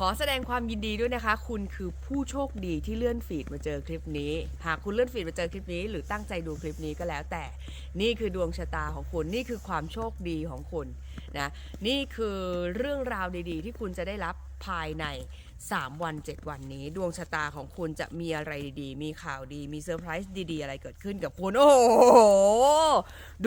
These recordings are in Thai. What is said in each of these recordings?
ขอแสดงความยินดีด้วยนะคะ คุณคือผู้โชคดีที่เลื่อนฟีดมาเจอคลิปนี้ หากคุณเลื่อนฟีดมาเจอคลิปนี้ หรือตั้งใจดูคลิปนี้ก็แล้วแต่ นี่คือดวงชะตาของคุณ นี่คือความโชคดีของคุณนะ นี่คือเรื่องราวดีๆ ที่คุณจะได้รับภายใน 3 วัน 7 วันนี้ ดวงชะตาของคุณจะมีอะไรดีๆ มีข่าวดีมีเซอร์ไพรส์ดีๆ อะไรเกิดขึ้นกับคุณ โอ้โห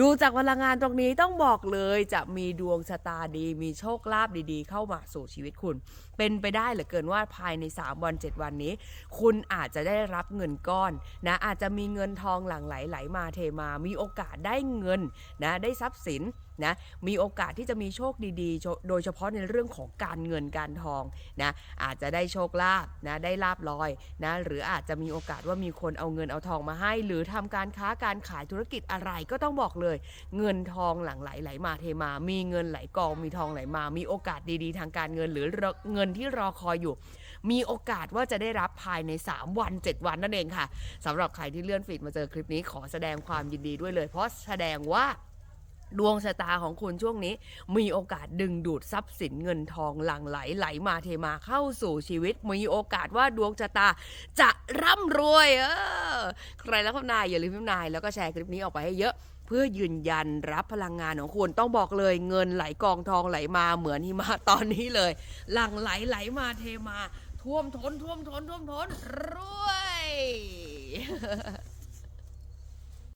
ดูจากพลังงานตรงนี้ต้องบอกเลยจะมีดวงชะตาดี มีโชคลาภดีๆ เข้ามาสู่ชีวิตคุณ เป็นไปได้เหลือเกินว่าภายใน 3 วัน 7 วันนี้ คุณอาจจะได้รับเงินก้อนนะอาจจะมีเงินทองหลั่งไหลไหลมาเทมา มีโอกาสได้เงินนะได้ทรัพย์สิน นะมีโอกาสที่จะมีโชคดีๆ โดยเฉพาะในเรื่องของการเงินการทองนะอาจจะได้โชคลาภนะได้ลาบลอยนะหรืออาจจะมีโอกาสว่ามีคนเอาเงินเอาทองมาให้ หรือทำการค้าการขายธุรกิจอะไรก็ต้องบอกเลย เงินทองหลั่งไหลไหลมาเทมา มีเงินไหลกองมีทองไหลมา มีโอกาสดีๆ ทางการเงินหรือเงินที่รอคอยอยู่ มีโอกาสว่าจะได้รับภายใน 3 วัน 7 วันนั่นเองค่ะสำหรับใครที่เลื่อนฟีดมาเจอคลิปนี้ขอแสดงความยินดีด้วยเลย เพราะแสดงว่า ดวงชะตาของคุณช่วงนี้ มีโอกาสดึงดูดทรัพย์สินเงินทองหลั่งไหลไหลมาเทมาเข้าสู่ชีวิต มีโอกาสว่าดวงชะตาจะร่ำรวยเออใครแล้วก็นายอย่าลืมพิมพ์นายแล้วก็แชร์คลิปนี้ออกไปให้เยอะเพื่อยืนยันรับพลังงานของคุณต้องบอกเลยเงินไหลกองทองไหลมาเหมือนหิมะตอนนี้เลย หลั่งไหลไหลมาเทมา ท่วมท้นท่วมท้นท่วมท้นรวย